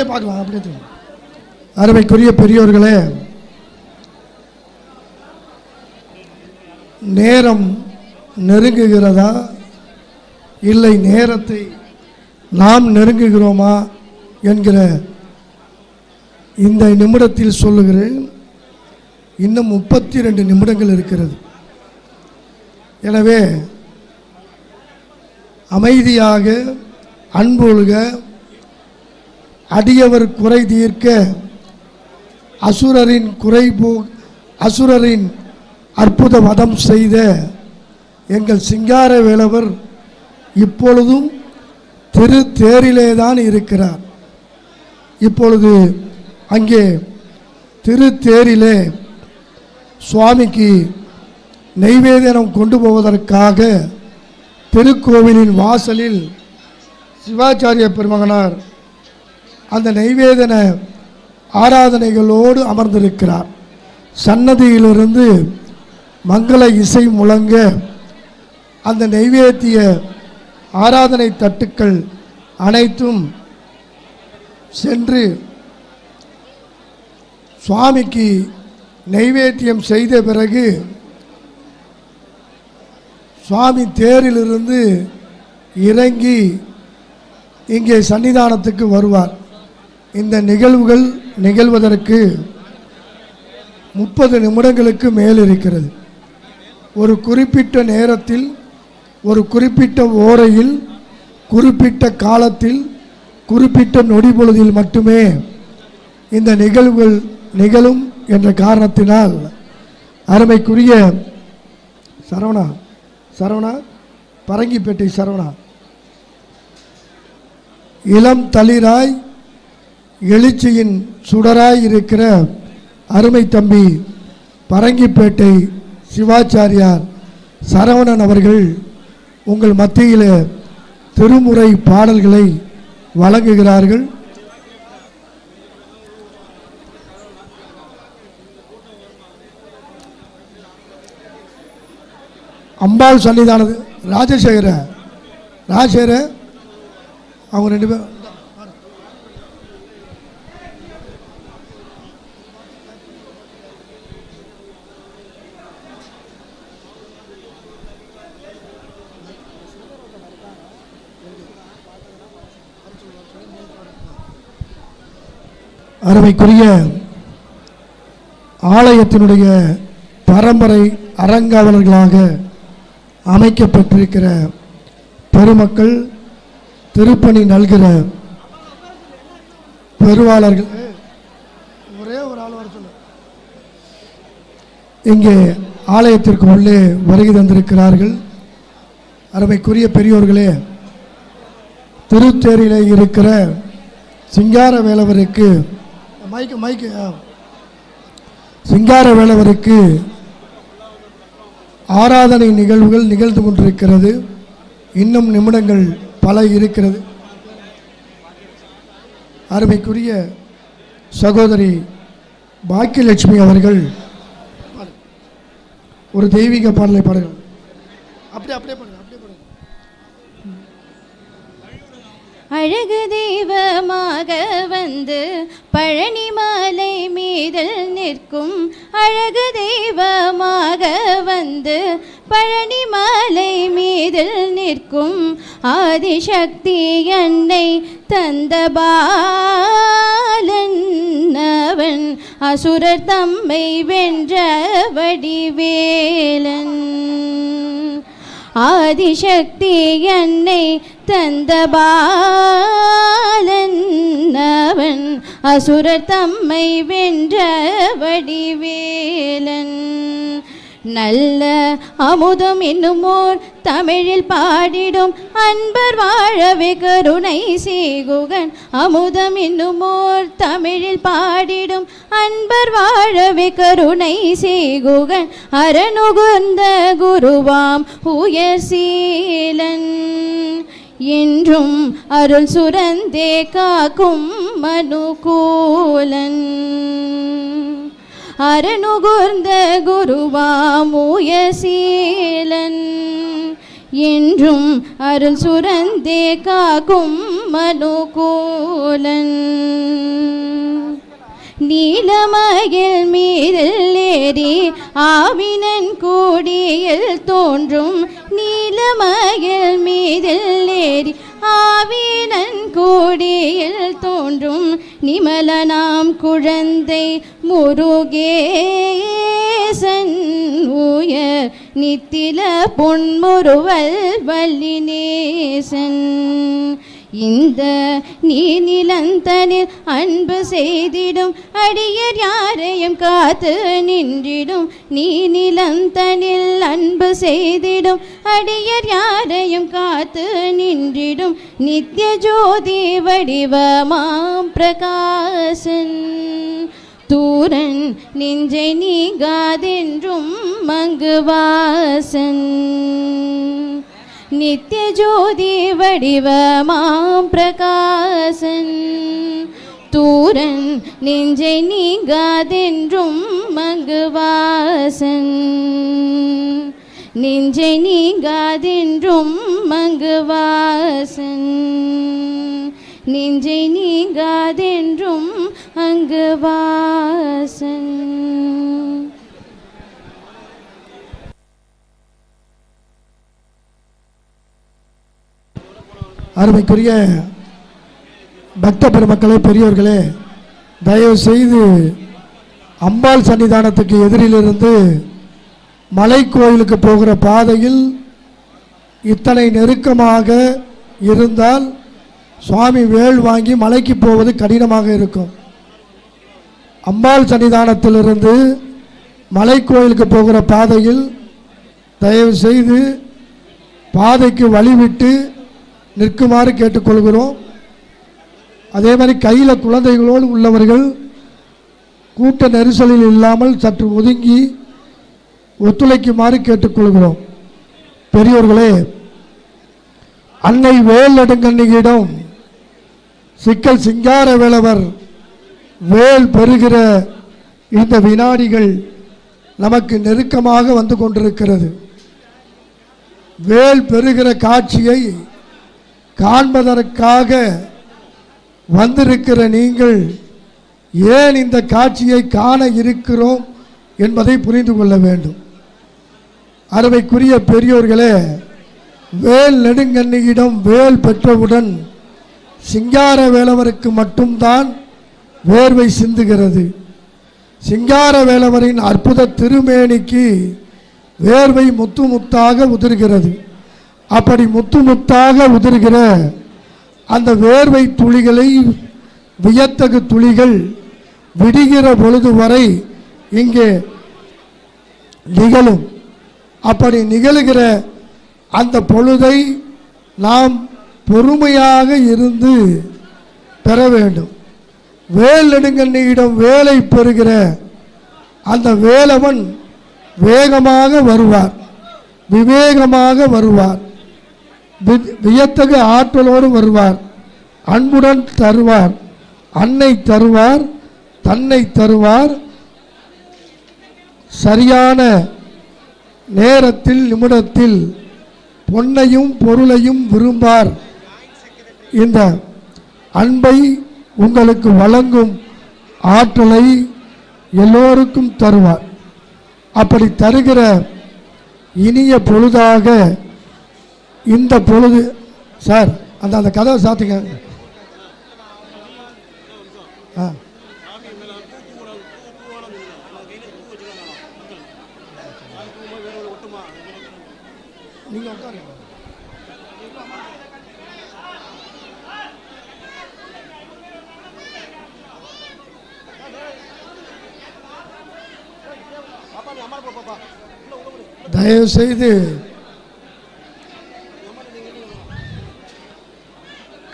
அப்படியே பார்க்கலாம் அப்படியே தெரியும் அருமைக்குரிய பெரியோர்களே நேரம் நெருங்குகிறதா? இல்லை நேரத்தை நாம் நெருங்குகிறோமா என்கிற இந்த நிமிடத்தில் சொல்லுகிறேன். இன்னும் முப்பத்தி ரெண்டு நிமிடங்கள் இருக்கிறது. எனவே அமைதியாக அன்பொழுக அடியவர் குறை தீர்க்க அசுரரின் குறை போ அசுரரின் அற்புத வதம் செய்த எங்கள் சிங்கார வேலவர் இப்பொழுதும் திரு தேரிலே தான் இருக்கிறார். இப்பொழுது அங்கே திரு தேரிலே சுவாமிக்கு நெய்வேதனம் கொண்டு போவதற்காக திருக்கோவிலின் வாசலில் சிவாச்சாரிய பெருமகனார் அந்த நைவேதன ஆராதனைகளோடு அமர்ந்திருக்கிறார். சன்னதியிலிருந்து மங்கள இசை முழங்க அந்த நெய்வேத்திய ஆராதனை தட்டுக்கள் அனைத்தும் சென்று சுவாமிக்கு நெய்வேத்தியம் செய்த பிறகு சுவாமி தேரிலிருந்து இறங்கி இங்கே சன்னிதானத்துக்கு வருவார். இந்த நிகழ்வுகள் நிகழ்வதற்கு முப்பது நிமிடங்களுக்கு மேல் இருக்கிறது ஒரு குறிப்பிட்ட நேரத்தில் ஒரு குறிப்பிட்ட ஓரையில் குறிப்பிட்ட காலத்தில் குறிப்பிட்ட நொடி பொழுதில் மட்டுமே இந்த நிகழ்வுகள் நிகழும் என்ற காரணத்தினால் அருமைக்குரிய சரவணா சரவணா பரங்கிப்பேட்டை சரவணா. இளம் தளிராய் எழுச்சியின் சுடராயிருக்கிற அருமை தம்பி பரங்கிப்பேட்டை சிவாச்சாரியார் சரவணன் அவர்கள் உங்கள் மத்தியில் திருமுறை பாடல்களை வழங்குகிறார்கள். அம்பாள் சன்னிதானது ராஜசேகர ராஜசேகர அவங்க ரெண்டு பேரும் அருமைக்குரிய ஆலயத்தினுடைய பரம்பரை அறங்காவலர்களாக அமைக்கப்பட்டிருக்கிற பெருமக்கள் திருப்பணி நல்கிற பெருவாளர்கள். ஒரே ஒரு ஆள் வர சொல்லு. இங்கே ஆலயத்திற்கு உள்ளே வருகை தந்திருக்கிறார்கள். அருமைக்குரிய பெரியோர்களே திருத்தேரியிலே இருக்கிற சிங்கார வேலவருக்கு மைக்கு மைக்கு சிங்கார வேளவருக்கு ஆராதனை நிகழ்வுகள் நிகழ்ந்து கொண்டிருக்கிறது. இன்னும் நிமிடங்கள் பல இருக்கிறது. அருமைக்குரிய சகோதரி பாக்கியலட்சுமி அவர்கள் ஒரு தெய்வீக பாடலை பாடுகிறார் அப்படியே அப்படியே பாடுங்க. அழகு தெய்வமாக வந்து பழனி மலை மீதில் நிற்கும் அழகு தெய்வமாக வந்து பழனி மலை மீதில் நிற்கும் ஆதிசக்தி என்னை தந்த பாலன் அசுரர் தம்மை வென்ற வடிவேலன். ஆதிசக்தி என்னை தந்த பாலன் அவன். அசுரர் தம்மை வென்ற வடிவேலன். நல்ல அமுதம் என்னுமோர் தமிழில் பாடிடும். அன்பர் வாழவே கருணை செய்குகன். அமுதம் என்னுமோர் தமிழில் பாடிடும். அன்பர் வாழவே கருணை செய்குகன். அரணுகுந்த குருவாம் உயர் சீலன். என்றும் அருள் சுரந்தே காக்கும் மனுகூலன். அருணுகுர்ந்த குருவாமூய சீலன் என்றும் அருள் சுரந்தே காக்கும் மனுகூலன். நீலமயில் மீதில் ஏறி ஆவினன் கூடியில் தோன்றும் நீலமயில் மீதில் ஏறி ஆவினன் கோடியில் தோன்றும் நிமலனாம் குழந்தை முருகேசன் உயர் நித்தில பொன்முருவல் வல்லினேசன். இந்த நீ நிலந்தனில் அன்பு செய்திடும். அடியர் யாரையும் காத்து நின்றிடும். நீ நிலந்தனில் அன்பு செய்திடும். அடியர் யாரையும் காத்து நின்றிடும். நித்ய ஜோதி வடிவமாம் பிரகாசன். தூரன் நெஞ்சை நீங்காதென்றும் மங்குவாசன் நித்ய ஜோதி வடிவமாம் பிரகாசன். தூரன் நெஞ்சை நீங்காதென்றும் மங்குவாசன். நெஞ்சை நீங்காதென்றும் மங்குவாசன். நெஞ்சை நீங்காதென்றும் அங்குவாசன் அருமைக்குரிய பக்த பெருமக்களே பெரியோர்களே தயவு செய்து அம்பாள் சன்னிதானத்துக்கு எதிரிலிருந்து மலை கோயிலுக்கு போகிற பாதையில் இத்தனை நெருக்கமாக இருந்தால் சுவாமி வேல் வாங்கி மலைக்கு போவது கடினமாக இருக்கும். அம்பாள் சன்னிதானத்திலிருந்து மலை கோயிலுக்கு போகிற பாதையில் தயவு செய்து பாதைக்கு வழிவிட்டு நிற்குமாறு கேட்டுக்கொள்கிறோம். அதே மாதிரி கையில் குழந்தைகளோடு உள்ளவர்கள் கூட்ட நெரிசலில் இல்லாமல் சற்று ஒதுங்கி ஒத்துழைக்குமாறு கேட்டுக்கொள்கிறோம். பெரியோர்களே அன்னை வேல் நெடுங்கண்ணியிடம் சிக்கல் சிங்கார வேளவர் வேல் பெறுகிற இந்த வினாடிகள் நமக்கு நெருக்கமாக வந்து கொண்டிருக்கிறது. வேல் பெறுகிற காட்சியை காண்பதற்காக வந்திருக்கிற நீங்கள் ஏன் இந்த காட்சியை காண இருக்கிறோம் என்பதை புரிந்து கொள்ள வேண்டும். அறவைக்குரிய பெரியோர்களே வேல் நெடுங்கண்ணியிடம் வேல் பெற்றவுடன் சிங்கார வேலவருக்கு மட்டும்தான் வேர்வை சிந்துகிறது. சிங்கார வேலவரின் அற்புத திருமேனிக்கு வேர்வை முத்து முத்தாக உதிர்கிறது. அப்படி முத்து முத்தாக உதிர்கிற அந்த வேர்வை துளிகளை வியத்தகு துளிகள் விடுகிற பொழுது வரை இங்கே நிகழும். அப்படி நிகழுகிற அந்த பொழுதை நாம் பொறுமையாக இருந்து பெற வேண்டும். வேல் நெடுங்கண்ணியிடம் வேலை பெறுகிற அந்த வேலவன் வேகமாக வருவார் விவேகமாக வருவார். வியத்தகு ஆற்றலோடு வருவார். அன்புடன் தருவார். அன்னை தருவார். தன்னை தருவார். சரியான நேரத்தில் நிமிடத்தில் பொன்னையும் பொருளையும் விரும்பார். இந்த அன்பை உங்களுக்கு வழங்கும் ஆற்றலை எல்லோருக்கும் தருவார். அப்படி தருகிற இனிய பொழுதாக இந்த பொழுது சார் அந்த அந்த கதவை சாத்துங்க. ஆ. நீங்கள் உட்காருங்க.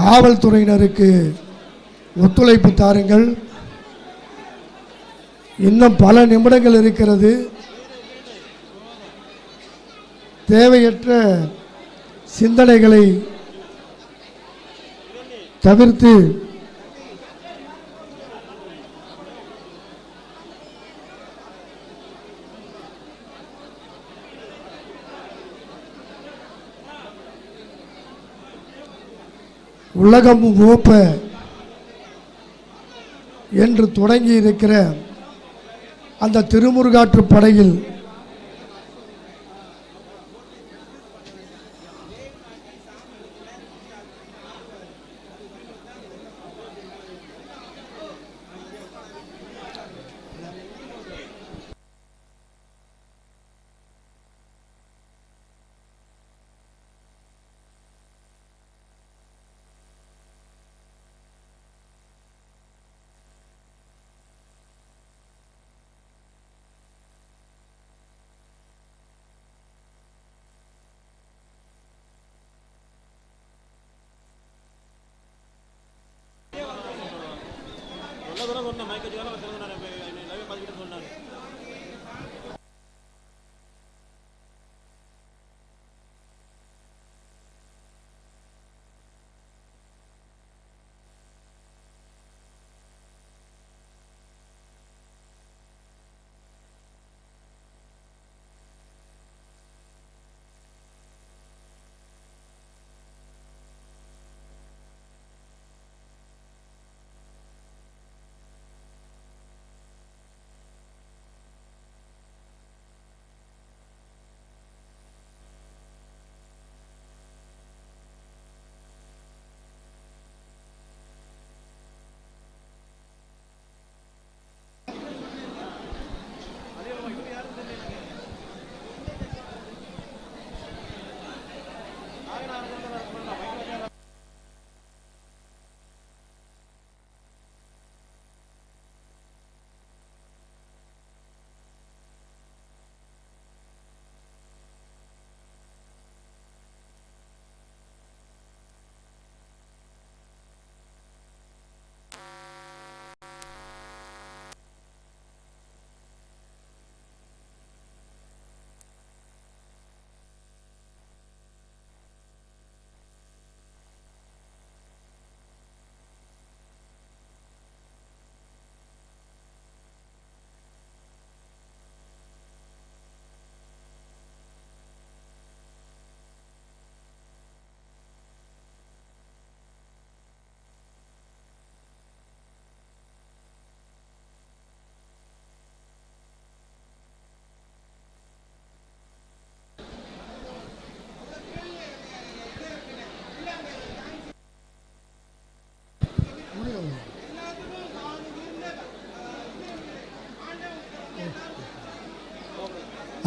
காவல்துறையினருக்கு ஒத்துழைப்பு தாருங்கள். இன்னும் பல நிமிடங்கள் இருக்கிறது. தேவையற்ற சிந்தனைகளை தவிர்த்து உலகம் ஓப்ப என்று தொடங்கி இருக்கிற அந்த திருமுருகாற்று படையில்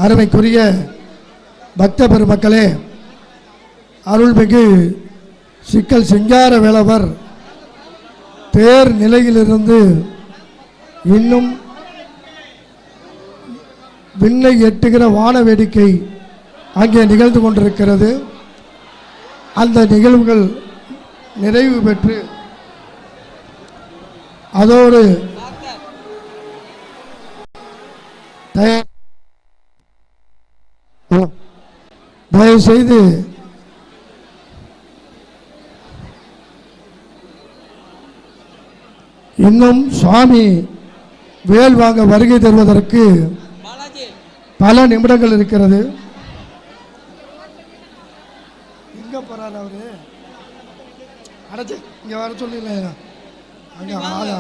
அருமைக்குரிய பக்த பெருமக்களே அருள்மிகு சிக்கல் சிங்கார வேலவர் தேர் நிலையிலிருந்து இன்னும் விண்ணை எட்டுகிற வான வேடிக்கை அங்கே நிகழ்ந்து கொண்டிருக்கிறது. அந்த நிகழ்வுகள் நிறைவு பெற்று அதோடு தயவு செய்து. இன்னும் சுவாமி வேல் வாங்க வருகை தருவதற்கு பல நிமிடங்கள் இருக்கிறது. எங்க போறாரு அவரு. அடைச்சு இங்க வர சொல்லல அங்க ஆளா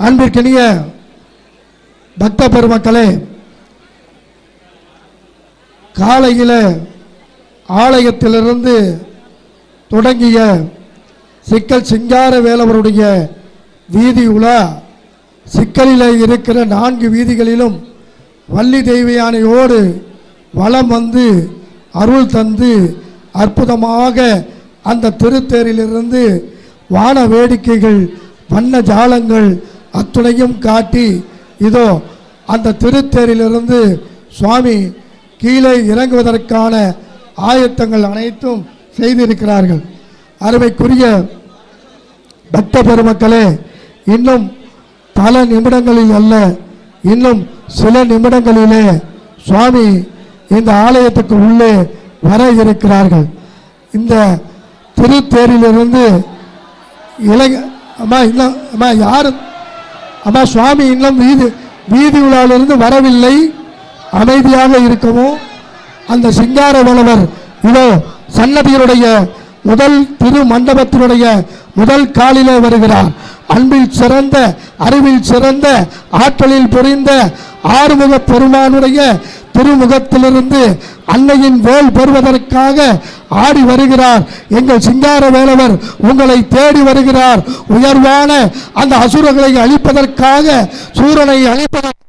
அன்பிற்கினிய பக்த பெருமக்களே காலையில் ஆலயத்திலிருந்து தொடங்கிய சிக்கல் சிங்கார வேலவருடைய வீதி உலா சிக்கலில் இருக்கிற நான்கு வீதிகளிலும் வள்ளி தெய்வயானையோடு வலம் வந்து அருள் தந்து அற்புதமாக அந்த திருத்தேரிலிருந்து வான வேடிக்கைகள் வண்ண ஜாலங்கள் அத்துணையும் காட்டி இதோ அந்த திருத்தேரிலிருந்து சுவாமி கீழே இறங்குவதற்கான ஆயத்தங்கள் அனைத்தும் செய்திருக்கிறார்கள். அருமைக்குரிய பக்த பெருமக்களே இன்னும் பல நிமிடங்களில் அல்ல இன்னும் சில நிமிடங்களிலே சுவாமி இந்த ஆலயத்துக்கு உள்ளே வர இருக்கிறார்கள். இந்த திருத்தேரிலிருந்து இளைஞ அம்மா இன்னும் அம்மா யாரும் அம்மா சுவாமி இன்னும் வீதி வீதி உலாவிலிருந்து வரவில்லை. அமைதியாக இருக்கவும் அந்த சிங்கார வளவர் இதோ சன்னதியினுடைய முதல் திரு மண்டபத்தினுடைய முதல் காலிலே வருகிறார். அன்பில் சிறந்த அறிவில் சிறந்த ஆற்றலில் புரிந்த ஆறுமுக பெருமானுடைய திருமுகத்திலிருந்து அன்னையின் வேல் பெறுவதற்காக ஆடி வருகிறார். எங்கள் சிங்கார வேலவர் உங்களை தேடி வருகிறார். உயர்வான அந்த அசுரங்களை அழிப்பதற்காக சூரனை அழிப்பதற்கு